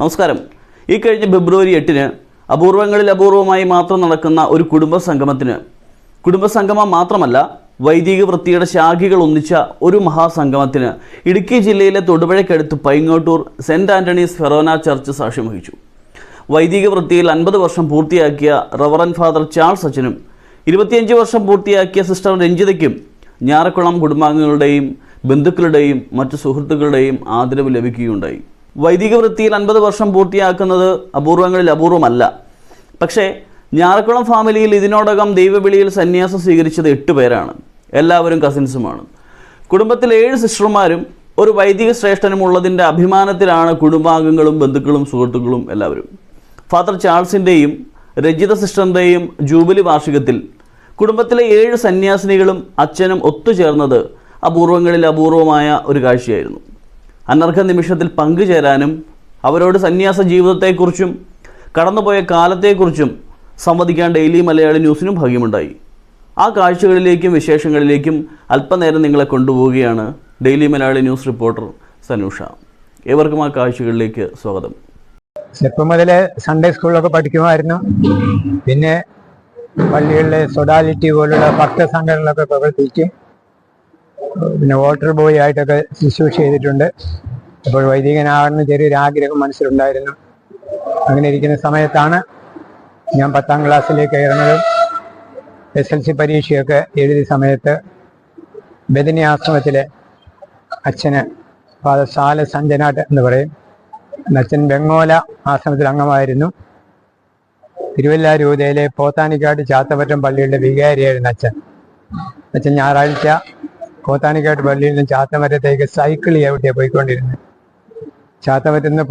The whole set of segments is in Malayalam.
നമസ്കാരം. ഈ കഴിഞ്ഞ ഫെബ്രുവരി എട്ടിന് അപൂർവങ്ങളിൽ അപൂർവമായി മാത്രം നടക്കുന്ന ഒരു കുടുംബ സംഗമത്തിന് കുടുംബ സംഗമം മാത്രമല്ല വൈദിക വൃത്തിയുടെ ശാഖകൾ ഒന്നിച്ച ഒരു മഹാസംഗമത്തിന് ഇടുക്കി ജില്ലയിലെ തൊടുപുഴയ്ക്കടുത്ത് Paingottoor Saint Antony's forane church സാക്ഷ്യം വഹിച്ചു. വൈദിക വൃത്തിയിൽ അൻപത് വർഷം പൂർത്തിയാക്കിയ റവറൻ ഫാദർ ചാൾസ് അച്ഛനും ഇരുപത്തിയഞ്ച് വർഷം പൂർത്തിയാക്കിയ സിസ്റ്റർ രഞ്ജിതയ്ക്കും ഞാറക്കുളം കുടുംബാംഗങ്ങളുടെയും ബന്ധുക്കളുടെയും മറ്റു സുഹൃത്തുക്കളുടെയും ആദരവ് ലഭിക്കുകയുണ്ടായി. വൈദിക വൃത്തിയിൽ അൻപത് വർഷം പൂർത്തിയാക്കുന്നത് അപൂർവങ്ങളിൽ അപൂർവമല്ല. പക്ഷേ ഞാറക്കുളം ഫാമിലിയിൽ ഇതിനോടകം ദൈവവിളിയിൽ സന്യാസം സ്വീകരിച്ചത് എട്ട് പേരാണ്. എല്ലാവരും കസിൻസുമാണ്. കുടുംബത്തിലെ ഏഴ് സിസ്റ്റർമാരും ഒരു വൈദിക ശ്രേഷ്ഠനും ഉള്ളതിന്റെ അഭിമാനത്തിലാണ് കുടുംബാംഗങ്ങളും ബന്ധുക്കളും സുഹൃത്തുക്കളും എല്ലാവരും. ഫാദർ ചാൾസിന്റെയും രജിത സിസ്റ്ററിന്റെയും ജൂബിലി വാർഷികത്തിൽ കുടുംബത്തിലെ ഏഴ് സന്യാസിനികളും അച്ഛനും ഒത്തുചേർന്നത് അപൂർവങ്ങളിൽ അപൂർവമായ ഒരു കാഴ്ചയായിരുന്നു. അനർഘ നിമിഷത്തിൽ പങ്കുചേരാനും അവരോട് സന്യാസ ജീവിതത്തെക്കുറിച്ചും കടന്നുപോയ കാലത്തെക്കുറിച്ചും സംവദിക്കാൻ ഡെയിലി മലയാളി ന്യൂസിനും ഭാഗ്യമുണ്ടായി. ആ കാഴ്ചകളിലേക്കും വിശേഷങ്ങളിലേക്കും അല്പനേരം നിങ്ങളെ കൊണ്ടുപോവുകയാണ് daily Malayali news reporter Sanusha. ഏവർക്കും ആ കാഴ്ചകളിലേക്ക് സ്വാഗതം. ചെറുപ്പം മുതലേ സൺഡേ സ്കൂളിലൊക്കെ പഠിക്കുമായിരുന്നു. പിന്നെ പള്ളികളിലെ സൊഡാലിറ്റി പോലുള്ള ഭക്തസംഘങ്ങളൊക്കെ പ്രവർത്തിക്കും പിന്നെ വാട്ടർ ബോയ് ആയിട്ടൊക്കെ ശുശ്രൂഷ ചെയ്തിട്ടുണ്ട്. അപ്പോൾ വൈദികനാകണമെന്ന് ചെറിയൊരു ആഗ്രഹം മനസ്സിലുണ്ടായിരുന്നു. അങ്ങനെ ഇരിക്കുന്ന സമയത്താണ് ഞാൻ പത്താം ക്ലാസ്സിലേക്ക് കയറുന്നതും എസ് എൽ സി പരീക്ഷയൊക്കെ എഴുതിയ സമയത്ത് ബദിനി ആശ്രമത്തിലെ അച്ഛന് ഫാദർ സാല സഞ്ജനാട്ട് എന്ന് പറയും. അച്ഛൻ ബംഗോല ആശ്രമത്തിൽ അംഗമായിരുന്നു. തിരുവല്ല രൂപതയിലെ പോത്താനിക്കാട് ചാത്തപറ്റം പള്ളിയുടെ വികാരിയായിരുന്നു അച്ഛൻ. അച്ഛൻ ഞായറാഴ്ച പോത്താനിക്കാട് പള്ളിയിൽ നിന്ന് ചാത്തമറ്റത്തേക്ക് സൈക്കിൾ ചവിട്ടിയാണ് പോയിക്കൊണ്ടിരുന്നത് ചാത്തമറ്റത്ത് നിന്ന്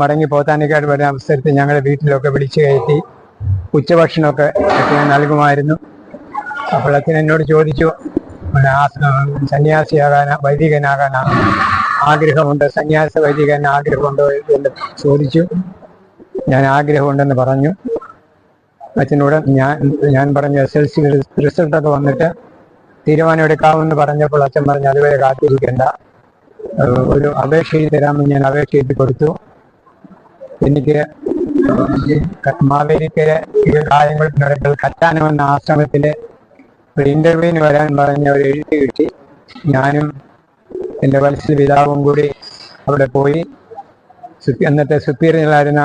മടങ്ങി പോത്താനിക്കാട് വരുന്ന അവസരത്തിൽ ഞങ്ങളുടെ വീട്ടിലൊക്കെ വിളിച്ചു കയറ്റി ഉച്ചഭക്ഷണമൊക്കെ ഞാൻ നൽകുമായിരുന്നു. അപ്പോൾ അച്ഛൻ എന്നോട് ചോദിച്ചു സന്യാസിയാകാനാ വൈദികനാകാനാ ആഗ്രഹമുണ്ട് സന്യാസ വൈദികൻ ആഗ്രഹമുണ്ടോ? എന്ന് ചോദിച്ചു. ഞാൻ ആഗ്രഹമുണ്ടെന്ന് പറഞ്ഞു. അച്ഛനോട് ഞാൻ ഞാൻ പറഞ്ഞു എസ് എൽ സി റിസൾട്ടൊക്കെ വന്നിട്ട് തീരുമാനം എടുക്കാമെന്ന് പറഞ്ഞപ്പോൾ അച്ഛൻ പറഞ്ഞു അതുവരെ കാത്തിരിക്കേണ്ട. ഒരു അപേക്ഷ എഴുതി തരാമെന്ന് ഞാൻ അപേക്ഷ എഴുതി കൊടുത്തു. എനിക്ക് ഈ കാര്യങ്ങൾ നടക്കൽ കറ്റാനം ആശ്രമത്തിലെ ഒരു ഇന്റർവ്യൂവിന് വരാൻ പറഞ്ഞ ഒരു എഴുതി കിട്ടി ഞാനും എന്റെ വത്സല പിതാവും കൂടി അവിടെ പോയി. അന്നത്തെ സുപ്പീരിയറായിരുന്ന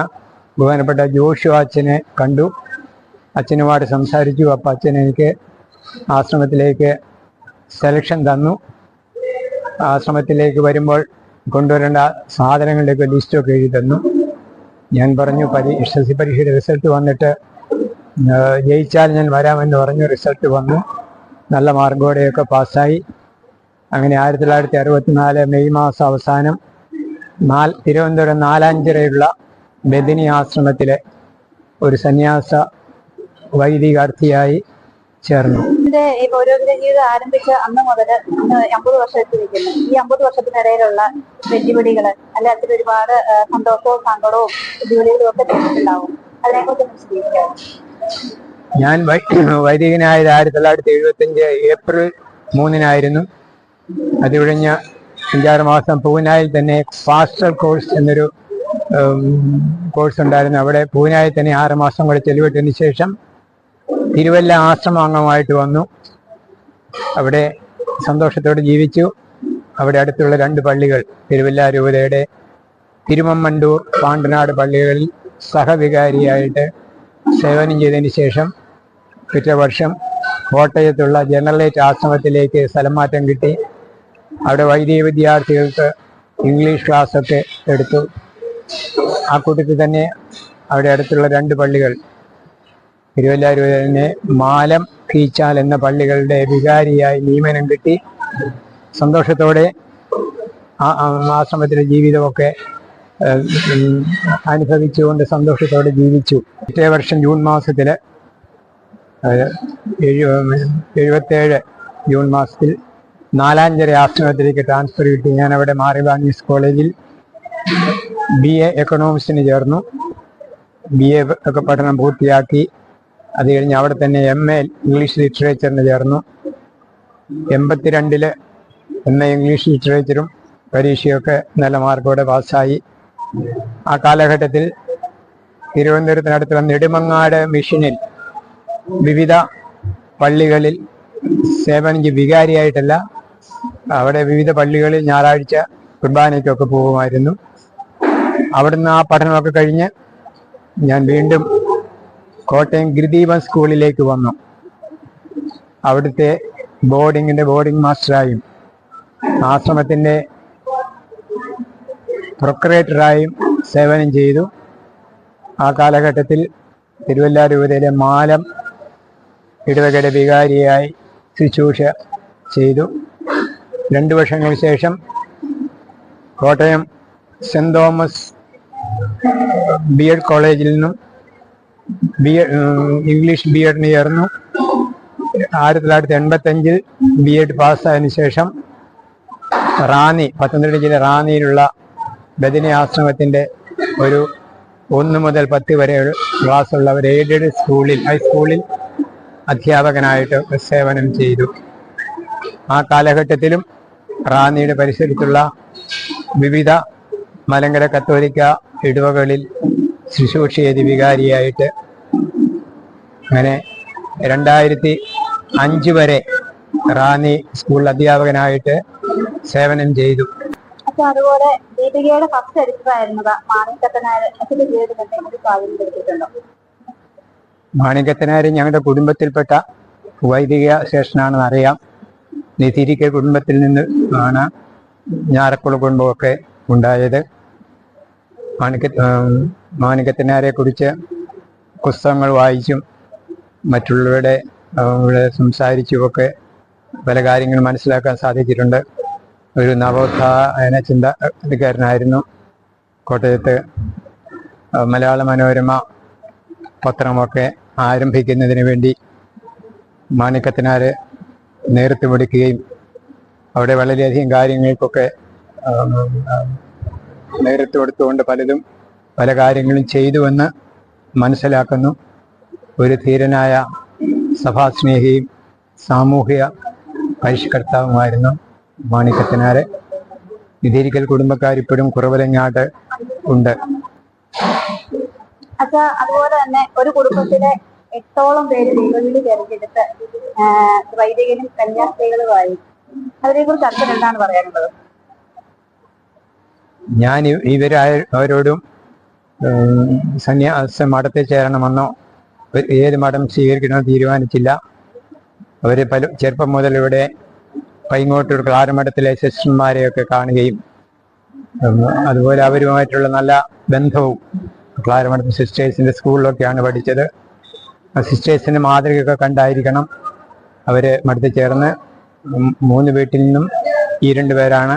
ബഹുമാനപ്പെട്ട ജോഷു അച്ഛനെ കണ്ടു. അച്ഛനുമായിട്ട് സംസാരിച്ചു. അപ്പം അച്ഛൻ എനിക്ക് ആശ്രമത്തിലേക്ക് സെലക്ഷൻ തന്നു. ആശ്രമത്തിലേക്ക് വരുമ്പോൾ കൊണ്ടുവരേണ്ട സാധനങ്ങളുടെയൊക്കെ ലിസ്റ്റൊക്കെ എഴുതി തന്നു. ഞാൻ പറഞ്ഞു പരി എസ് എസ് സി പരീക്ഷയുടെ റിസൾട്ട് വന്നിട്ട് ജയിച്ചാൽ ഞാൻ വരാമെന്ന് പറഞ്ഞു റിസൾട്ട് വന്നു. നല്ല മാർഗോടെയൊക്കെ പാസ്സായി. അങ്ങനെ ആയിരത്തി തൊള്ളായിരത്തി അറുപത്തിനാല് മെയ് മാസം അവസാനം നാൽ തിരുവനന്തപുരം നാലാഞ്ചിറയുള്ള ബദിനി ആശ്രമത്തിലെ ഒരു സന്യാസ വൈദികാർത്ഥിയായി ചേർന്നു. ഇതിന്റെ ജീവിതം ആരംഭിച്ച അന്ന് മുതൽ അമ്പത് വർഷത്തിരിക്കുന്നു ഈ അമ്പത് വർഷത്തിനിടയിലുള്ള വെല്ലുവിളികൾ അല്ലെ അതിൽ ഒരുപാട് സന്തോഷവും സങ്കടവും വെല്ലുവിളികളും ഒക്കെ നേരിട്ടുണ്ടാവും അതിനെക്കുറിച്ച് വിശദീകരിക്കാം ഞാൻ വൈദികനായത് ആയിരത്തി തൊള്ളായിരത്തി എഴുപത്തി അഞ്ച് ഏപ്രിൽ മൂന്നിനായിരുന്നു അത് കഴിഞ്ഞ അഞ്ചാറ് മാസം പൂനായിൽ തന്നെ ഫാസ്റ്റർ കോഴ്സ് എന്നൊരു കോഴ്സ് ഉണ്ടായിരുന്നു അവിടെ പൂനായിൽ തന്നെ ആറ് മാസം കൂടെ ചെലവിട്ടതിന് ശേഷം തിരുവല്ല ആശ്രമ അംഗമായിട്ട് വന്നു. അവിടെ സന്തോഷത്തോടെ ജീവിച്ചു. അവിടെ അടുത്തുള്ള രണ്ട് പള്ളികൾ തിരുവല്ല രൂപതയുടെ തിരുമമ്മണ്ടൂർ പാണ്ടനാട് പള്ളികളിൽ സഹവികാരിയായിട്ട് സേവനം ചെയ്തതിന് ശേഷം പിറ്റേ വർഷം കോട്ടയത്തുള്ള ജനറലേറ്റ് ആശ്രമത്തിലേക്ക് സ്ഥലം മാറ്റം കിട്ടി. അവിടെ വൈദിക വിദ്യാർത്ഥികൾക്ക് ഇംഗ്ലീഷ് ക്ലാസ്സൊക്കെ എടുത്തു. ആ കൂട്ടത്തിൽ തന്നെ അവിടെ അടുത്തുള്ള രണ്ട് പള്ളികൾ തിരുവല്ലാരൂരിൽ തന്നെ മാലം കീച്ചാൽ എന്ന പള്ളികളുടെ വികാരിയായി നിയമനം കിട്ടി. സന്തോഷത്തോടെ ആശ്രമത്തിലെ ജീവിതമൊക്കെ അനുഭവിച്ചുകൊണ്ട് സന്തോഷത്തോടെ ജീവിച്ചു. പിറ്റേ വർഷം ജൂൺ മാസത്തിൽ എഴുപത്തേഴ് ജൂൺ മാസത്തിൽ നാലാഞ്ചര ആശ്രമത്തിലേക്ക് ട്രാൻസ്ഫർ കിട്ടി. ഞാൻ അവിടെ മാറിവാനീസ് കോളേജിൽ ബി എ എക്കണോമിക്സിന് ചേർന്നു. ബി എ ഒക്കെ പഠനം പൂർത്തിയാക്കി. അത് കഴിഞ്ഞ് അവിടെ തന്നെ എം എ ഇംഗ്ലീഷ് ലിറ്ററേച്ചറിന് ചേർന്നു. എൺപത്തിരണ്ടിൽ എം എ ഇംഗ്ലീഷ് ലിറ്ററേച്ചറും പരീക്ഷയൊക്കെ നല്ല മാർക്കോടെ പാസ്സായി. ആ കാലഘട്ടത്തിൽ തിരുവനന്തപുരത്തിനടുത്തുള്ള നെടുമങ്ങാട് മിഷനിൽ വിവിധ പള്ളികളിൽ സേവനം ചെയ്ത് വികാരിയായിട്ടല്ല അവിടെ വിവിധ പള്ളികളിൽ ഞായറാഴ്ച കുർബാനയ്ക്കൊക്കെ പോകുമായിരുന്നു. അവിടുന്ന് ആ പഠനമൊക്കെ കഴിഞ്ഞ് ഞാൻ വീണ്ടും കോട്ടയം ഗിരിദീപം സ്കൂളിലേക്ക് വന്നു. അവിടുത്തെ ബോർഡിങ്ങിന്റെ ബോർഡിംഗ് മാസ്റ്ററായും ആശ്രമത്തിന്റെ പ്രൊക്കറേറ്ററായും സേവനം ചെയ്തു. ആ കാലഘട്ടത്തിൽ തിരുവല്ല രൂപതയിലെ മാലം ഇടവകയുടെ വികാരിയായി ശുശ്രൂഷ ചെയ്തു. രണ്ടു വർഷങ്ങൾക്ക് ശേഷം Kottayam Saint Thomas B Ed കോളേജിൽ നിന്നും ബി ഇംഗ്ലീഷ് ബി എഡിന് ചേർന്നു. ആയിരത്തി തൊള്ളായിരത്തി എൺപത്തി അഞ്ചിൽ ബി എഡ് പാസ്സായതിനു ശേഷം റാന്നി പത്തനംതിട്ട ജില്ല റാന്നിയിലുള്ള ബദിനി ആശ്രമത്തിന്റെ ഒരു ഒന്ന് മുതൽ പത്ത് വരെ ക്ലാസ് ഉള്ള ഒരു എയ്ഡഡ് സ്കൂളിൽ ഹൈസ്കൂളിൽ അധ്യാപകനായിട്ട് സേവനം ചെയ്തു. ആ കാലഘട്ടത്തിലും റാന്നിയുടെ പരിസരത്തുള്ള വിവിധ മലങ്കര കത്തോലിക്ക ഇടവകളിൽ ശുശ്രൂഷ ചെയ്ത് വികാരിയായിട്ട് അങ്ങനെ രണ്ടായിരത്തി അഞ്ച് വരെ റാന്നി സ്കൂൾ അധ്യാപകനായിട്ട് സേവനം ചെയ്തു. അതുപോലെ ദീപികയുടെ ഫസ്റ്റ് എഡിറ്ററായിരുന്നത് മാണിക്കത്തനാർ അച്ഛന്റെ ജീവിതത്തിൽ എന്തെങ്കിലും സ്വാധീനം ചെലുത്തിയിട്ടുണ്ടോ മാണിക്കത്തനാര് ഞങ്ങളുടെ കുടുംബത്തിൽപ്പെട്ട വൈദിക ശേഷനാണെന്ന് അറിയാം. നിതിരിക്ക കുടുംബത്തിൽ നിന്ന് ആണ് ഞാറക്കുള കുടുംബമൊക്കെ ഉണ്ടായത്. മാണിക്ക മാണിക്കത്തനാരെ കുറിച്ച് പുസ്തകങ്ങൾ വായിച്ചും മറ്റുള്ളവരുടെ ഇവിടെ സംസാരിച്ചുമൊക്കെ പല കാര്യങ്ങൾ മനസ്സിലാക്കാൻ സാധിച്ചിട്ടുണ്ട്. ഒരു നവോത്ഥാന ചിന്തകാരനായിരുന്നു കോട്ടയത്ത് മലയാള മനോരമ പത്രമൊക്കെ ആരംഭിക്കുന്നതിന് വേണ്ടി മാണിക്കത്തിനാര് നേതൃത്വം എടുക്കുകയും അവിടെ വളരെയധികം കാര്യങ്ങൾക്കൊക്കെ കൊടുത്തുകൊണ്ട് നേതൃത്വം എടുത്തുകൊണ്ട് പലതും പല കാര്യങ്ങളും ചെയ്തുവെന്ന് മനസ്സിലാക്കുന്നു. ഒരു ധീരനായ സഭാസ്നേഹിയും സാമൂഹിക പരിഷ്കർത്താവുമായിരുന്നു മാണിക്കത്തിനാര് നിധീരിക്കൽ കുടുംബക്കാരിപ്പോഴും കുറവലങ്ങാട്ട് ഉണ്ട്. അച്ഛാ അതുപോലെ തന്നെ ഒരു കുടുംബത്തിലെ എട്ടോളം പേര് ദൈവവിളി തിരഞ്ഞെടുത്ത് വൈദികനും കന്യാസ്ത്രീകളുമായി. അതിനെ കുറിച്ച് അച്ഛൻ എന്താണ് പറയാനുള്ളത്? ഞാൻ ഇവരായ അവരോടും സന്യാസ മഠത്തിൽ ചേരണമെന്നോ ഏത് മഠം സ്വീകരിക്കണമെന്ന് തീരുമാനിച്ചില്ല. അവർ പല ചെറുപ്പം മുതൽ ഇവിടെ പൈങ്ങോട്ടൂർ ക്ലാരമഠത്തിലെ സിസ്റ്റർമാരെയൊക്കെ കാണുകയും അതുപോലെ അവരുമായിട്ടുള്ള നല്ല ബന്ധവും ക്ലാരമഠം സിസ്റ്റേഴ്സിന്റെ സ്കൂളിലൊക്കെയാണ് പഠിച്ചത്. ആ സിസ്റ്റേഴ്സിന്റെ മാതൃകയൊക്കെ കണ്ടായിരിക്കണം അവർ മഠത്തിൽ ചേർന്ന്. മൂന്ന് വീട്ടിൽ നിന്നും ഈ രണ്ട് പേരാണ്.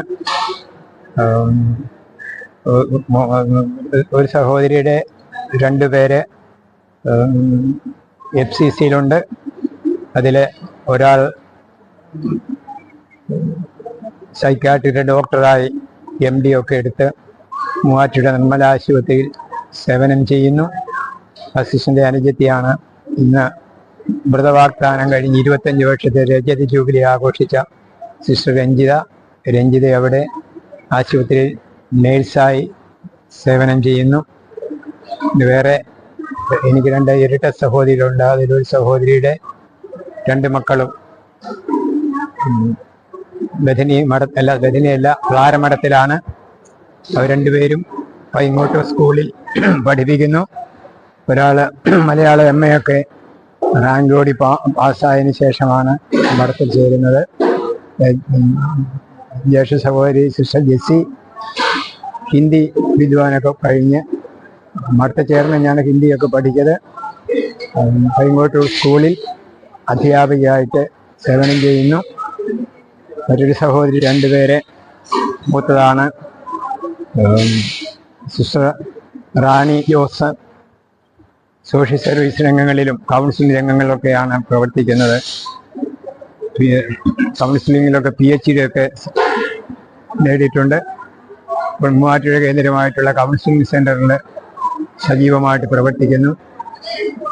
ഒരു സഹോദരിയുടെ രണ്ടു പേര് എഫ് സി സിയിലുണ്ട് അതിൽ ഒരാൾ സൈക്കാട്രിയുടെ ഡോക്ടറായി എം ഡി ഒക്കെ എടുത്ത് മൂവാറ്റുപുഴ നിർമ്മല ആശുപത്രിയിൽ സേവനം ചെയ്യുന്നു. അസിസ്റ്റന്റ് അനുജത്തിയാണ് ഇന്ന് വ്രതവാഗ്ദാനം കഴിഞ്ഞ് ഇരുപത്തഞ്ച് വർഷത്തെ രജത ജൂബിലി ആഘോഷിച്ച സിസ്റ്റർ രഞ്ജിത. രഞ്ജിത അവിടെ ആശുപത്രിയിൽ നേഴ്സായി സേവനം ചെയ്യുന്നു. വേറെ എനിക്ക് രണ്ട് ഇരട്ട സഹോദരികളുണ്ട്. അതിലൊരു സഹോദരിയുടെ രണ്ട് മക്കളും. ബഥിനി മഠ അല്ല ബഥനിയല്ല പ്ലാരമഠത്തിലാണ് അവർ രണ്ടുപേരും പൈങ്ങോട്ട് സ്കൂളിൽ പഠിപ്പിക്കുന്നു. ഒരാൾ മലയാളം എം എ ഒക്കെ റാങ്കോടി പാ പാസ്സായതിന് ശേഷമാണ് മഠത്തിൽ ചേരുന്നത്. ജ്യേഷ്ഠ സഹോദരി സിസ്റ്റർ ജെസ്സി ഹിന്ദി വിദ്വാനൊക്കെ കഴിഞ്ഞ് മഠത്തിൽ ചേർന്ന് ഞാൻ ഹിന്ദിയൊക്കെ പഠിച്ചത്. കൈങ്കോട്ടൂർ സ്കൂളിൽ അധ്യാപികയായിട്ട് സേവനം ചെയ്യുന്നു. മറ്റൊരു സഹോദരി രണ്ടുപേരെ മൂത്തതാണ്. Sister Rani Jose social service രംഗങ്ങളിലും കൗൺസിലിംഗ് രംഗങ്ങളിലൊക്കെയാണ് പ്രവർത്തിക്കുന്നത്. കൗൺസിലിങ്ങിലൊക്കെ പി എച്ച് ഡി ഒക്കെ നേടിയിട്ടുണ്ട്. ഇപ്പോൾ മൂവാറ്റുപുഴ കേന്ദ്രമായിട്ടുള്ള കൗൺസിലിംഗ് സെന്ററിൽ സജീവമായിട്ട് പ്രവർത്തിക്കുന്നു.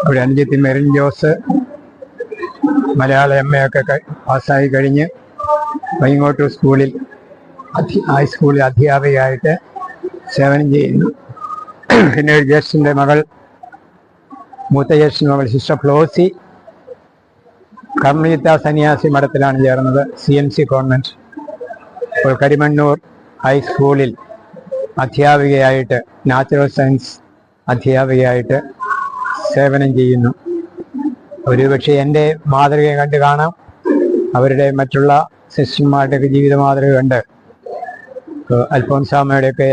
അവിടെ അനുജത്തി മെറിൻ ജോസ് മലയാള എം എ ഒക്കെ പാസ്സായി കഴിഞ്ഞ് വൈങ്ങോട്ടൂർ സ്കൂളിൽ ഹൈസ്കൂളിൽ അധ്യാപികയായിട്ട് സേവനം ചെയ്യുന്നു. പിന്നെ ഒരു ജ്യേഷ്ഠന്റെ മകൾ മൂത്ത ജ്യേഷ്ഠന്റെ മകൾ സിസ്റ്റർ ഫ്ലോസി കർമ്മീത്ത സന്യാസി മഠത്തിലാണ് ചേർന്നത് സി എം സി കോൺവെന്റ്. ഇപ്പോൾ കരിമണ്ണൂർ ഹൈസ്കൂളിൽ അധ്യാപികയായിട്ട് നാച്ചുറൽ സയൻസ് അധ്യാപികയായിട്ട് സേവനം ചെയ്യുന്നു. ഒരുപക്ഷെ എന്റെ മാതൃകയെ കണ്ട് കാണാം. അവരുടെ മറ്റുള്ള സിസ്റ്റർമാരുടെയൊക്കെ ജീവിത മാതൃക കണ്ട്. അൽഫോൻസാമയുടെയൊക്കെ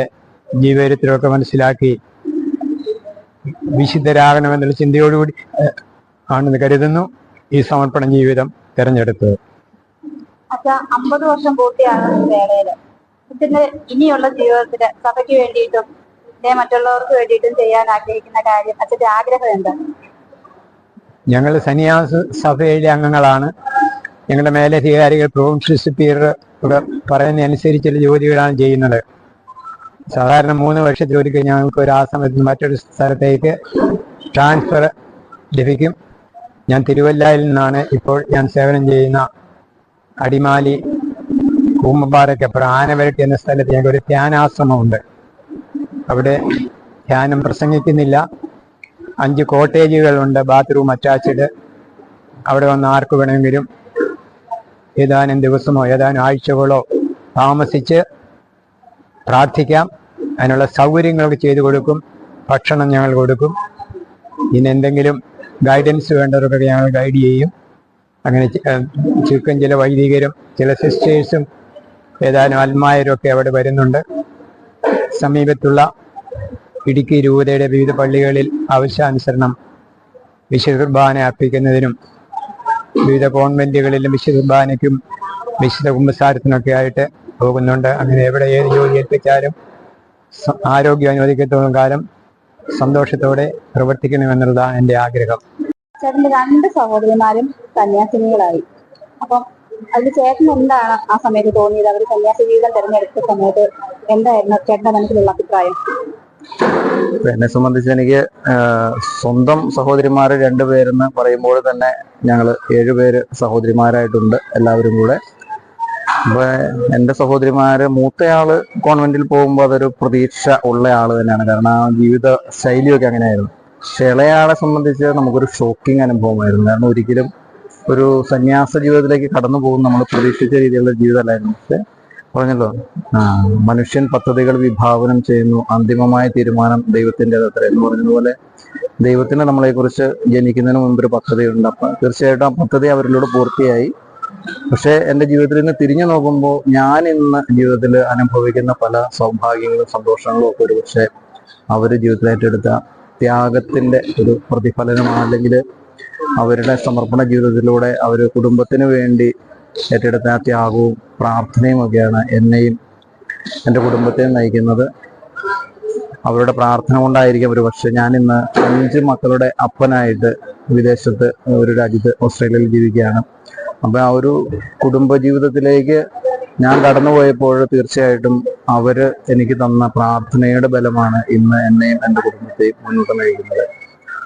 ജീവചരിത്രമൊക്കെ മനസ്സിലാക്കി വിശുദ്ധരാകണമെന്നുള്ള ചിന്തയോടുകൂടി ആണെന്ന് കരുതുന്നു ഈ സമർപ്പണ ജീവിതം തിരഞ്ഞെടുത്തത്. അമ്പത് വർഷം പൂർത്തിയാണ് അച്ഛന്റെ ഇനിയുള്ള ജീവിതത്തിൽ സഭയ്ക്ക് വേണ്ടിയിട്ടും മറ്റുള്ളവർക്ക് വേണ്ടിയിട്ടും ചെയ്യാൻ ആഗ്രഹിക്കുന്ന കാര്യം അച്ഛന്റെ ആഗ്രഹം എന്താണ് ഞങ്ങൾ സന്യാസ സഭയിലെ അംഗങ്ങളാണ്. ഞങ്ങളുടെ മേലധികാരികൾ പ്രൊവിൻഷ്യൽ ഇവിടെ പറയുന്ന അനുസരിച്ചുള്ള ജോലികളാണ് ചെയ്യുന്നത്. സാധാരണ മൂന്ന് വർഷത്തിൽ ഒരിക്കൽ ഞങ്ങൾക്ക് ഒരു ആശ്രമത്തിൽ മറ്റൊരു സ്ഥലത്തേക്ക് ട്രാൻസ്ഫർ ലഭിക്കും. ഞാൻ തിരുവല്ലയിൽ നിന്നാണ് ഇപ്പോൾ ഞാൻ സേവനം ചെയ്യുന്ന അടിമാലി കൂമ്പപ്പാറയ്ക്കപ്പുറം ആനവരട്ടി എന്ന സ്ഥലത്ത് ഞങ്ങൾക്ക് ഒരു ധ്യാനാശ്രമമുണ്ട്. അവിടെ ധ്യാനം പ്രസംഗിക്കുന്നില്ല. അഞ്ച് കോട്ടേജുകളുണ്ട് ബാത്റൂം അറ്റാച്ച്ഡ്. അവിടെ വന്ന് ആർക്ക് വേണമെങ്കിലും ഏതാനും ദിവസമോ ഏതാനും ആഴ്ചകളോ താമസിച്ച് പ്രാർത്ഥിക്കാം. അതിനുള്ള സൗകര്യങ്ങളൊക്കെ ചെയ്തു കൊടുക്കും ഭക്ഷണം ഞങ്ങൾ കൊടുക്കും. ഇനി എന്തെങ്കിലും ഗൈഡൻസ് വേണ്ടവർക്കൊക്കെ ഞങ്ങൾ ഗൈഡ് ചെയ്യും. അങ്ങനെ ചുരുക്കം ചില വൈദികരും ചില സിസ്റ്റേഴ്സും ഏതാനും അൽമായരൊക്കെ അവിടെ വരുന്നുണ്ട്. സമീപത്തുള്ള ഇടുക്കി രൂപതയുടെ വിവിധ പള്ളികളിൽ ആവശ്യാനുസരണം വിശുദ്ധ കുർബാന അർപ്പിക്കുന്നതിനും വിവിധ കോൺവെന്റുകളിലും വിശുദ്ധ കുർബാനയ്ക്കും വിശുദ്ധ കുമ്പസാരത്തിനൊക്കെ ആയിട്ട് പോകുന്നുണ്ട്. അങ്ങനെ എവിടെ ഏത് ജോലി ഏൽപ്പിച്ചാലും ആരോഗ്യം അനുവദിക്കത്തോളം കാലം സന്തോഷത്തോടെ പ്രവർത്തിക്കണമെന്നുള്ളതാണ് എന്റെ ആഗ്രഹം. രണ്ട് സഹോദരിമാരും സന്യാസിനികളായി അപ്പം അതിൽ ചേട്ടൻ എന്താണ് ആ സമയത്ത് തോന്നിയത്? അവർ സന്യാസി ജീവിതം തിരഞ്ഞെടുത്ത സമയത്ത് എന്തായിരുന്നു ചേട്ടന്റെ മനസ്സിലുള്ള അഭിപ്രായം? എന്നെ സംബന്ധിച്ച് എനിക്ക് സ്വന്തം സഹോദരിമാർ രണ്ടുപേരെന്ന് പറയുമ്പോൾ തന്നെ ഞങ്ങൾ ഏഴുപേര് സഹോദരിമാരായിട്ടുണ്ട് എല്ലാവരും കൂടെ. അപ്പൊ എന്റെ സഹോദരിമാര് മൂത്തയാൾ കോൺവെന്റിൽ പോകുമ്പോൾ അതൊരു പ്രതീക്ഷ ഉള്ള ആൾ തന്നെയാണ്. കാരണം ആ ജീവിത ശൈലിയൊക്കെ അങ്ങനെയായിരുന്നു. പക്ഷെ ഇളയാളെ സംബന്ധിച്ച് നമുക്കൊരു ഷോക്കിംഗ് അനുഭവമായിരുന്നു. കാരണം ഒരിക്കലും ഒരു സന്യാസ ജീവിതത്തിലേക്ക് കടന്നു പോകും നമ്മൾ പ്രതീക്ഷിച്ച രീതിയിലുള്ള ജീവിതമല്ലായിരുന്നു. പക്ഷെ പറഞ്ഞല്ലോ മനുഷ്യൻ പദ്ധതികൾ വിഭാവനം ചെയ്യുന്നു അന്തിമമായ തീരുമാനം ദൈവത്തിന്റെ അത്ര എന്ന് പറഞ്ഞതുപോലെ ദൈവത്തിന് നമ്മളെ കുറിച്ച് ജനിക്കുന്നതിന് മുമ്പ് ഒരു പദ്ധതിയുണ്ട്. അപ്പൊ തീർച്ചയായിട്ടും ആ പദ്ധതി അവരിലൂടെ പൂർത്തിയായി. പക്ഷേ എന്റെ ജീവിതത്തിൽ നിന്ന് തിരിഞ്ഞു നോക്കുമ്പോൾ ഞാൻ ഇന്ന് ജീവിതത്തിൽ അനുഭവിക്കുന്ന പല സൗഭാഗ്യങ്ങളും സന്തോഷങ്ങളും ഒക്കെ ഒരു പക്ഷെ അവർ ജീവിതത്തിൽ ഏറ്റെടുത്ത ത്യാഗത്തിന്റെ ഒരു പ്രതിഫലനമാണ് അല്ലെങ്കിൽ അവരുടെ സമർപ്പണ ജീവിതത്തിലൂടെ അവർ കുടുംബത്തിന് വേണ്ടി ഏറ്റെടുത്ത ത്യാഗവും പ്രാർത്ഥനയും ഒക്കെയാണ് എന്നെയും എന്റെ കുടുംബത്തെയും നയിക്കുന്നത്. അവരുടെ പ്രാർത്ഥന കൊണ്ടായിരിക്കും ഒരു പക്ഷെ ഞാൻ ഇന്ന് അഞ്ച് മക്കളുടെ അപ്പനായിട്ട് വിദേശത്ത് ഒരു രാജ്യത്ത് ഓസ്ട്രേലിയയിൽ ജീവിക്കുകയാണ്. അപ്പം ആ ഒരു കുടുംബ ജീവിതത്തിലേക്ക് ഞാൻ കടന്നുപോയപ്പോൾ തീർച്ചയായിട്ടും അവർ എനിക്ക് തന്ന പ്രാർത്ഥനയുടെ ബലമാണ് ഇന്ന് എന്നെയും എന്റെ കുടുംബത്തെയും മുന്നോട്ട് നയിക്കുന്നത്.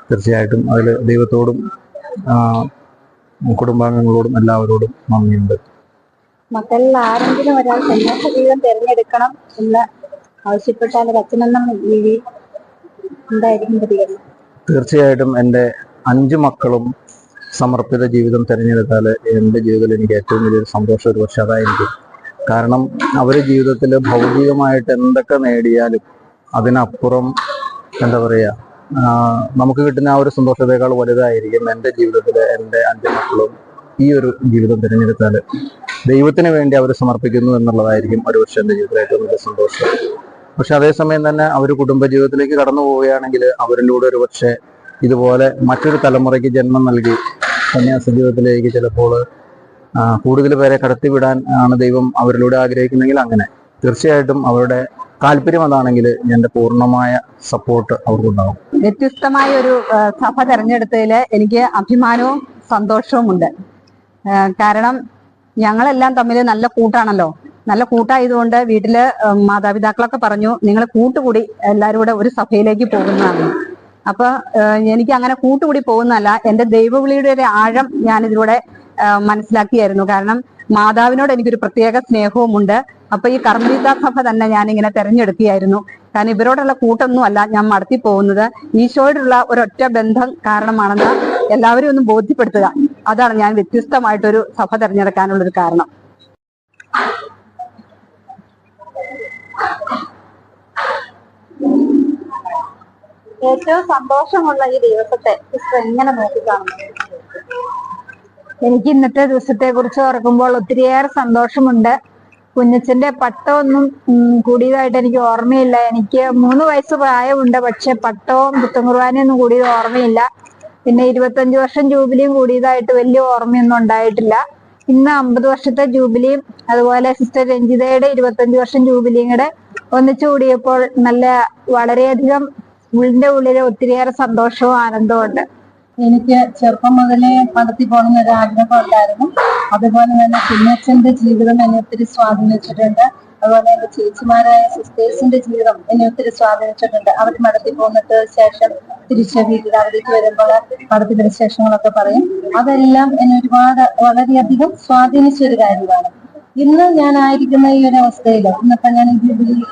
തീർച്ചയായിട്ടും അതിൽ ദൈവത്തോടും കുടുംബാംഗങ്ങളോടും എല്ലാവരോടും നന്ദിയുണ്ട്. മക്കളിൽ ആരെങ്കിലും ഒരാൾ സന്യാസ ജീവിതം തിരഞ്ഞെടുക്കണം എന്ന് ആവശ്യപ്പെട്ടാൽ ഒരു അച്ഛനെന്ന രീതിയിൽ എന്തായിരിക്കും പ്രതികരണം? തീർച്ചയായിട്ടും എന്റെ അഞ്ച് മക്കളും സമർപ്പിത ജീവിതം തിരഞ്ഞെടുത്താൽ എന്റെ ജീവിതത്തിൽ എനിക്ക് ഏറ്റവും വലിയൊരു സന്തോഷം ഒരു പക്ഷെ അതായിരിക്കും. കാരണം അവർ ജീവിതത്തിൽ ഭൗതികമായിട്ട് എന്തൊക്കെ നേടിയാലും അതിനപ്പുറം എന്താ പറയുക നമുക്ക് കിട്ടുന്ന ആ ഒരു സന്തോഷത്തെക്കാൾ വലുതായിരിക്കും എന്റെ ജീവിതത്തിൽ എന്റെ അഞ്ച് മക്കളും ഈ ഒരു ജീവിതം തിരഞ്ഞെടുത്താൽ. ദൈവത്തിന് വേണ്ടി അവർ സമർപ്പിക്കുന്നു എന്നുള്ളതായിരിക്കും ഒരു പക്ഷേ എന്റെ ജീവിതത്തിൽ ഏറ്റവും വലിയ സന്തോഷം. പക്ഷെ അതേസമയം തന്നെ അവർ കുടുംബ ജീവിതത്തിലേക്ക് കടന്നു പോവുകയാണെങ്കിൽ അവരിലൂടെ ഒരു പക്ഷേ ഇതുപോലെ മറ്റൊരു തലമുറയ്ക്ക് ജന്മം നൽകി സന്യാസ ജീവിതത്തിലേക്ക് ചിലപ്പോൾ കൂടുതൽ പേരെ കടത്തിവിടാൻ ആണ് ദൈവം അവരിലൂടെ ആഗ്രഹിക്കുന്നെങ്കിൽ അങ്ങനെ. തീർച്ചയായിട്ടും അവരുടെ താല്പര്യം അതാണെങ്കിൽ എന്റെ പൂർണമായ സപ്പോർട്ട് അവർക്കുണ്ടാവും വ്യത്യസ്തമായ ഒരു സഭ തെരഞ്ഞെടുത്തതിൽ എനിക്ക് അഭിമാനവും സന്തോഷവും ഉണ്ട്. കാരണം ഞങ്ങളെല്ലാം തമ്മിൽ നല്ല കൂട്ടാണല്ലോ. നല്ല കൂട്ടായതുകൊണ്ട് വീട്ടിൽ മാതാപിതാക്കളൊക്കെ പറഞ്ഞു നിങ്ങൾ കൂട്ടുകൂടി എല്ലാവരും കൂടെ ഒരു സഭയിലേക്ക് പോകുന്നതാണ്. അപ്പൊ എനിക്ക് അങ്ങനെ കൂട്ടുകൂടി പോകുന്നതല്ല എന്റെ ദൈവവിളിയുടെ ഒരു ആഴം ഞാൻ ഇതിലൂടെ മനസ്സിലാക്കിയായിരുന്നു. കാരണം മാതാവിനോട് എനിക്കൊരു പ്രത്യേക സ്നേഹവുമുണ്ട്. അപ്പൊ ഈ കർമ്മീത സഭ തന്നെ ഞാൻ ഇങ്ങനെ തെരഞ്ഞെടുക്കുകയായിരുന്നു. കാരണം ഇവരോടുള്ള കൂട്ടൊന്നും അല്ല ഞാൻ മടത്തി പോകുന്നത്. ഈശോയോടുള്ള ഒരൊറ്റ ബന്ധം കാരണമാണെന്ന് എല്ലാവരും ഒന്ന് ബോധ്യപ്പെടുത്തുക. അതാണ് ഞാൻ വ്യത്യസ്തമായിട്ടൊരു സഭ തിരഞ്ഞെടുക്കാനുള്ള ഒരു കാരണം. ഏറ്റവും സന്തോഷമുള്ള ഈ ദിവസത്തെ സിസ്റ്റർ എങ്ങനെ നോക്കിക്കാണുന്നു എനിക്ക് ഇന്നത്തെ ദിവസത്തെ കുറിച്ച് ഓർക്കുമ്പോൾ ഒത്തിരിയേറെ സന്തോഷമുണ്ട്. കുഞ്ഞച്ചന്റെ പട്ടമൊന്നും കൂടിയതായിട്ട് എനിക്ക് ഓർമ്മയില്ല. എനിക്ക് മൂന്ന് വയസ്സ് പ്രായമുണ്ട് പക്ഷെ പട്ടവും ഒന്നും കൂടിയത് ഓർമ്മയില്ല. പിന്നെ ഇരുപത്തഞ്ച് വർഷം ജൂബിലിയും കൂടിയതായിട്ട് വലിയ ഓർമ്മയൊന്നും ഉണ്ടായിട്ടില്ല. ഇന്ന് അമ്പത് വർഷത്തെ ജൂബിലിയും അതുപോലെ സിസ്റ്റർ രഞ്ജിതയുടെ ഇരുപത്തഞ്ച് വർഷം ജൂബിലിയും കൂടെ ഒന്നിച്ചു കൂടിയപ്പോൾ നല്ല വളരെയധികം ഉള്ളിന്റെ ഉള്ളിൽ ഒത്തിരിയേറെ സന്തോഷവും ആനന്ദവും ഉണ്ട് എനിക്ക് ചെറുപ്പം മുതലേ പഠത്തി പോകണം എന്നൊരു ആഗ്രഹം ഉണ്ടായിരുന്നു. അതുപോലെ തന്നെ കുഞ്ഞച്ഛന്റെ ജീവിതം എന്നെ ഒത്തിരി സ്വാധീനിച്ചിട്ടുണ്ട്. അതുപോലെ എന്റെ ചേച്ചിമാരായ സിസ്റ്റേഴ്സിന്റെ ജീവിതം എന്നെ ഒത്തിരി സ്വാധീനിച്ചിട്ടുണ്ട്. അവർ മടത്തി പോന്നിട്ട് ശേഷം തിരിച്ച വീട്ടിൽ അവധിക്ക് വരുമ്പോൾ മടത്തിന്റെ വിശേഷങ്ങളൊക്കെ പറയും. അതെല്ലാം എന്നെ ഒരുപാട് വളരെയധികം സ്വാധീനിച്ച ഒരു കാര്യമാണ്. ഇന്ന് ഞാൻ ആയിരിക്കുന്ന ഈ ഒരു അവസ്ഥയിൽ ഇന്നത്തെ ഞാൻ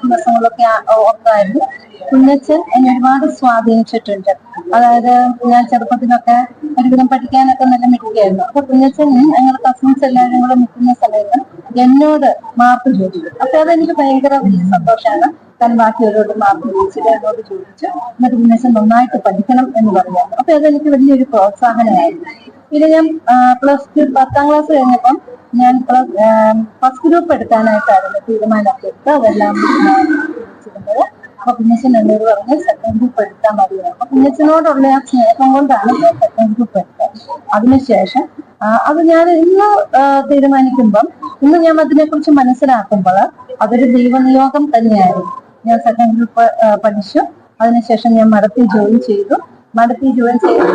ദിവസങ്ങളൊക്കെ ഓർക്കായിരുന്നു കുഞ്ഞച്ചൻ എന്നെ ഒരുപാട് സ്വാധീനിച്ചിട്ടുണ്ട്. അതായത് ഞാൻ ചെറുപ്പത്തിലൊക്കെ ഒരുവിധം പഠിക്കാനൊക്കെ നല്ല മിടുക്കിയായിരുന്നു. അപ്പൊ കുഞ്ഞച്ചൻ ഞങ്ങൾ കസിൻസ് എല്ലാവരും കൂടെ നിൽക്കുന്ന സമയത്ത് എന്നോട് മാർക്ക് ചോദിച്ചു. അപ്പൊ അതെനിക്ക് ഭയങ്കര വലിയ സന്തോഷമാണ് താൻ ബാക്കിയുള്ളവരോട് മാർക്ക് ചോദിച്ചിട്ട് എന്നോട് ചോദിച്ചു എന്നിട്ട് കുഞ്ഞച്ചൻ നന്നായിട്ട് പഠിക്കണം എന്ന് പറഞ്ഞു അപ്പൊ അതെനിക്ക് വലിയൊരു പ്രോത്സാഹനമായിരുന്നു. പിന്നെ ഞാൻ പ്ലസ് ടു പത്താം ക്ലാസ് കഴിഞ്ഞപ്പം ഞാൻ ഫസ്റ്റ് ഗ്രൂപ്പ് എടുക്കാനായിട്ടായിരുന്നു തീരുമാനമൊക്കെ എടുത്ത് അതെല്ലാം അപ്പൊ കുഞ്ഞച്ചൻ എന്നോട് പറഞ്ഞ് സെക്കൻഡ് ഗ്രൂപ്പ് എടുത്താൽ മതിയാണ് അപ്പൊ കുഞ്ഞച്ചനോടുള്ള ആ സ്നേഹം കൊണ്ടാണ് ഞാൻ സെക്കൻഡ് ഗ്രൂപ്പ് എടുത്തത്. അതിനുശേഷം അത് ഞാൻ ഇന്ന് തീരുമാനിക്കുമ്പം ഇന്ന് ഞാൻ അതിനെ കുറിച്ച് മനസ്സിലാക്കുമ്പോൾ അതൊരു ദൈവനിയോഗം തന്നെയായിരുന്നു. ഞാൻ സെക്കൻഡ് ഗ്രൂപ്പ് പഠിച്ചു. അതിനുശേഷം ഞാൻ മടത്തി ജോയിൻ ചെയ്തു. മടത്തി ജോയിൻ ചെയ്ത്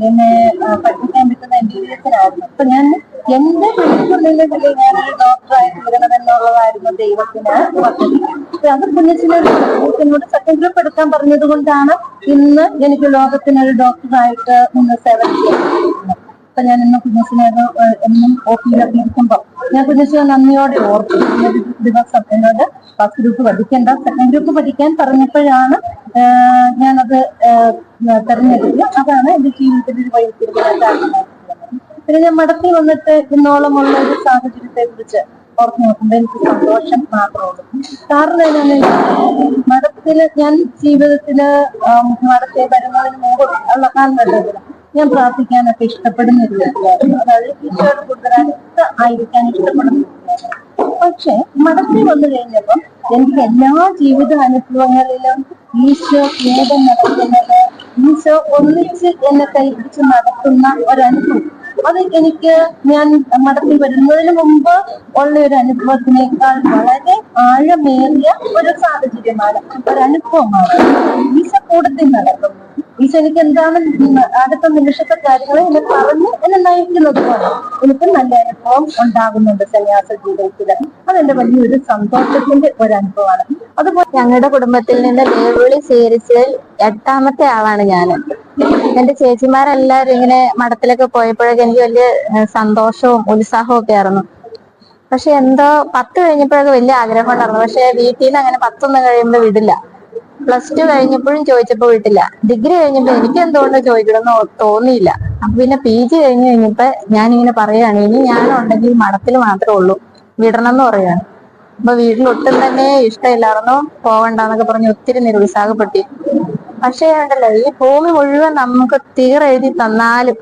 എന്നെ പഠിപ്പിക്കാൻ പറ്റുന്ന എം അപ്പൊ ഞാൻ എന്റെ വീട്ടിലുള്ളിൽ ഞാനൊരു ഡോക്ടറായിട്ട് വരണമെന്നുള്ളതായിരുന്നു ദൈവത്തിന് അത് ഗ്രൂപ്പ് എടുക്കാൻ പറഞ്ഞത് കൊണ്ടാണ് ഇന്ന് എനിക്ക് ലോകത്തിനൊരു ഡോക്ടറായിട്ട് നിന്ന് സേവനം ചെയ്യാൻ അപ്പൊ ഞാൻ എന്നും കുഞ്ഞച്ചിനെ എന്നും ഓഫീസിലൊക്കെ ഇരിക്കുമ്പോ ഞാൻ കുഞ്ഞസിനെ നന്ദിയോടെ ഓർത്തു ദിവസം എന്നോട് ഫസ്റ്റ് ഗ്രൂപ്പ് പഠിക്കേണ്ട സെക്കൻഡ് ഗ്രൂപ്പ് പഠിക്കാൻ പറഞ്ഞപ്പോഴാണ് ഞാനത് ആഹ് തെരഞ്ഞെടുത്തത്. അതാണ് എന്റെ ജീവിതത്തിൽ ഒരു വൈദ്യുതി പിന്നെ ഞാൻ മടത്തിൽ വന്നിട്ട് ഇന്നോളമുള്ള ഒരു സാഹചര്യത്തെ കുറിച്ച് ഓർത്ത് നോക്കുമ്പോൾ എനിക്ക് സന്തോഷം മാത്രമുള്ളൂ കാരണം വെച്ചാൽ മഠത്തിൽ ഞാൻ ജീവിതത്തിൽ മഠത്തെ വരുന്നതിന് മുമ്പ് ഉള്ള കാലഘട്ടത്തിൽ ഞാൻ പ്രാർത്ഥിക്കാനൊക്കെ ഇഷ്ടപ്പെടുന്ന ഒരു അതായത് ഈശോയോട് കൂടുതൽ അടുത്ത് ആയിരിക്കാൻ ഇഷ്ടപ്പെടുന്നു പക്ഷെ മഠത്തിൽ വന്നു കഴിഞ്ഞപ്പം എനിക്ക് എല്ലാ ജീവിത അനുഭവങ്ങളിലും ഈശോ ഭേദം നടക്കുന്നത് ഈശോ ഒന്നിച്ച് എന്നെ കൈപിടിച്ച് നടത്തുന്ന ഒരനുഭവം. അത് എനിക്ക് ഞാൻ മടത്തി വരുന്നതിന് മുമ്പ് ഉള്ള ഒരു അനുഭവത്തിനേക്കാൾ വളരെ ആഴമേറിയ ഒരു സാഹചര്യമാണ് ഒരു അനുഭവമാണ്. ഈശോ കൂടത്തിൽ നടക്കുന്നു ഈശോ എനിക്ക് എന്താണ് അടുത്ത നിമിഷത്തെ കാര്യങ്ങൾ എന്നെ പറഞ്ഞ് എന്നെ നയിക്കുന്നത് പോലെ? എനിക്ക് നല്ല അനുഭവം ഉണ്ടാകുന്നുണ്ട് സന്യാസ ജീവിതത്തിൽ അതെന്റെ വലിയൊരു സന്തോഷത്തിന്റെ ഒരു അനുഭവമാണ്. അതുപോലെ ഞങ്ങളുടെ കുടുംബത്തിൽ നിന്ന് ദേവുളി സ്വീകരിച്ചതിൽ എട്ടാമത്തെ ആളാണ് ഞാൻ എന്റെ ചേച്ചിമാരെല്ലാരും ഇങ്ങനെ മഠത്തിലൊക്കെ പോയപ്പോഴൊക്കെ എനിക്ക് വലിയ സന്തോഷവും ഉത്സാഹവും ഒക്കെ ആയിരുന്നു. പക്ഷെ എന്തോ പത്ത് കഴിഞ്ഞപ്പോഴൊക്കെ വലിയ ആഗ്രഹം ഉണ്ടായിരുന്നു. പക്ഷെ വീട്ടിൽ നിന്ന് അങ്ങനെ പത്തൊന്നും കഴിയുമ്പോൾ വിടില്ല. പ്ലസ് ടു കഴിഞ്ഞപ്പോഴും ചോദിച്ചപ്പോ വിട്ടില്ല. ഡിഗ്രി കഴിഞ്ഞപ്പോ എനിക്ക് എന്തുകൊണ്ട് ചോദിക്കണമെന്ന് തോന്നിയില്ല. അപ്പൊ പിന്നെ പി ജി കഴിഞ്ഞ് കഴിഞ്ഞപ്പോ ഞാൻ ഇങ്ങനെ പറയാണ് ഇനി ഞാനുണ്ടെങ്കിൽ മഠത്തിൽ മാത്രമേ ഉള്ളൂ. വിടണം എന്ന് പറയാണ്. അപ്പൊ വീട്ടിൽ ഒട്ടും തന്നെ ഇഷ്ടമില്ലായിരുന്നു. പോവണ്ടെന്നൊക്കെ പറഞ്ഞ് ഒത്തിരി നിരുത്സാഹപ്പെട്ടി പക്ഷേ ഉണ്ടല്ലോ ഈ ഭൂമി മുഴുവൻ നമുക്ക് തീറെഴുതി തന്നാലും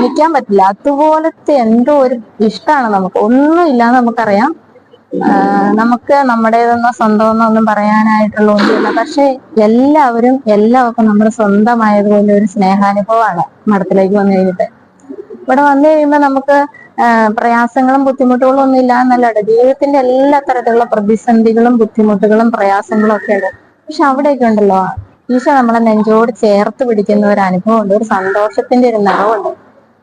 നിൽക്കാൻ പറ്റില്ല. അതുപോലത്തെ എന്തോ ഒരു ഇഷ്ടമാണ് നമുക്ക്. ഒന്നും ഇല്ലാന്ന് നമുക്കറിയാം. നമുക്ക് നമ്മുടേതെന്നോ സ്വന്തമെന്നോ ഒന്നും പറയാനായിട്ടുള്ള ഒന്നുമില്ല പക്ഷെ എല്ലാവരും എല്ലാവർക്കും നമ്മുടെ സ്വന്തമായതുപോലെ ഒരു സ്നേഹാനുഭവമാണ് മഠത്തിലേക്ക് വന്നു കഴിഞ്ഞിട്ട്. ഇവിടെ വന്നു കഴിയുമ്പോൾ നമുക്ക് പ്രയാസങ്ങളും ബുദ്ധിമുട്ടുകളും ഒന്നും ഇല്ല എന്നല്ലാണ്ട് ജീവിതത്തിന്റെ എല്ലാ തരത്തിലുള്ള പ്രതിസന്ധികളും ബുദ്ധിമുട്ടുകളും പ്രയാസങ്ങളും ഒക്കെ ഉണ്ട്. പക്ഷെ അവിടെയൊക്കെ ഉണ്ടല്ലോ. ഈശോ നമ്മളെ നെഞ്ചോട് ചേർത്ത് പിടിക്കുന്ന ഒരു അനുഭവമുണ്ട്. ഒരു സന്തോഷത്തിന്റെ ഒരു നിറവുണ്ട്.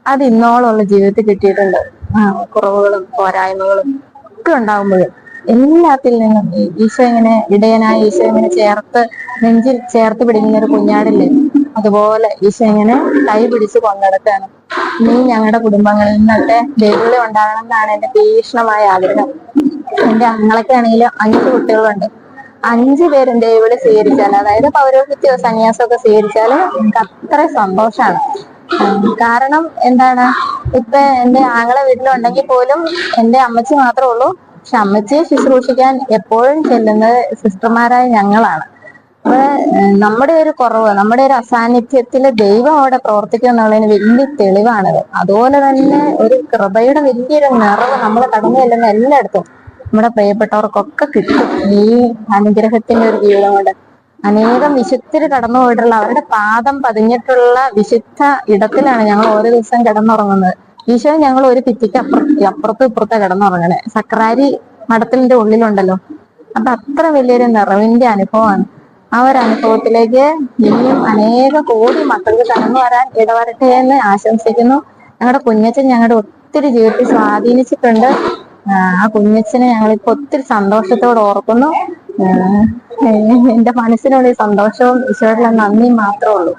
അത് ഇന്നോളമുള്ള ജീവിതത്തിൽ കിട്ടിയിട്ടുണ്ട്. കുറവുകളും പോരായ്മകളും. ഒക്കെ ഉണ്ടാകുമ്പോൾ എല്ലാത്തിൽ നിന്നും ഈശോ ഇങ്ങനെ ഇടയനായ ഈശോ ഇങ്ങനെ ചേർത്ത് നെഞ്ചിൽ ചേർത്ത് പിടിക്കുന്ന ഒരു കുഞ്ഞാടില്ലേ? അതുപോലെ ഈശോ ഇങ്ങനെ കൈ പിടിച്ച് കൊണ്ടെടുക്കാണ് നീ ഞങ്ങളുടെ കുടുംബങ്ങളിൽ നിന്നൊക്കെ ദൈവം ഉണ്ടാകണം എന്നാണ് എന്റെ തീക്ഷണമായ ആഗ്രഹം. എന്റെ അങ്ങളൊക്കെ ആണെങ്കിലും അഞ്ച് കുട്ടികളുണ്ട്. അഞ്ചു പേരും ദൈവം സ്വീകരിച്ചാൽ അതായത് പൗരോഹിത്യോ സന്യാസമൊക്കെ സ്വീകരിച്ചാൽ അത്ര സന്തോഷാണ് ഉം, കാരണം എന്താണ്? ഇപ്പൊ എന്റെ ആങ്ങളെ വീട്ടിലുണ്ടെങ്കിൽ പോലും എന്റെ അമ്മച്ചി മാത്രമേ ഉള്ളൂ. പക്ഷെ അമ്മച്ചിയെ ശുശ്രൂഷിക്കാൻ എപ്പോഴും ചെല്ലുന്നത് സിസ്റ്റർമാരായ ഞങ്ങളാണ്. അപ്പൊ നമ്മുടെ ഒരു കുറവ് നമ്മുടെ ഒരു അസാന്നിധ്യത്തിൽ ദൈവം അവിടെ പ്രവർത്തിക്കും എന്നുള്ളതിന് വലിയ തെളിവാണിത്. അതുപോലെ തന്നെ ഒരു കൃപയുടെ വലിയൊരു നിറവ് നമ്മൾ കടന്നു ചെല്ലുന്ന എല്ലായിടത്തും നമ്മുടെ പ്രിയപ്പെട്ടവർക്കൊക്കെ കിട്ടും. ഈ അനുഗ്രഹത്തിന്റെ ഒരു ജീവിതം കൊണ്ട്. അനേകം വിശുദ്ധര് കടന്നു പോയിട്ടുള്ള അവരുടെ പാദം പതിഞ്ഞിട്ടുള്ള വിശുദ്ധ ഇടത്തിലാണ് ഞങ്ങൾ ഓരോ ദിവസം കിടന്നുറങ്ങുന്നത്. ഈശോ ഞങ്ങൾ ഒരു ഭിത്തിക്ക് അപ്പുറത്ത് അപ്പുറത്തും ഇപ്പുറത്തെ കിടന്നുറങ്ങണേ. സക്രാരി മഠത്തിന്റെ ഉള്ളിലുണ്ടല്ലോ. അപ്പൊ അത്ര വലിയൊരു നിറവിന്റെ അനുഭവമാണ്. ആ ഒരു അനുഭവത്തിലേക്ക് ഇനിയും അനേക കോടി മക്കൾക്ക് കടന്നു വരാൻ ഇടവരട്ടെ എന്ന് ആശംസിക്കുന്നു. ഞങ്ങളുടെ കുഞ്ഞച്ചൻ ഞങ്ങളുടെ ഒത്തിരി ജീവിതത്തിൽ സ്വാധീനിച്ചിട്ടുണ്ട്. ആ, കുഞ്ഞച്ചനെ ഞങ്ങളിപ്പോ ഒത്തിരി സന്തോഷത്തോടെ ഓർക്കുന്നു. എന്റെ മനസ്സിനുള്ള സന്തോഷവും ഈശോയുടെ നന്ദിയും മാത്രമേ ഉള്ളൂ.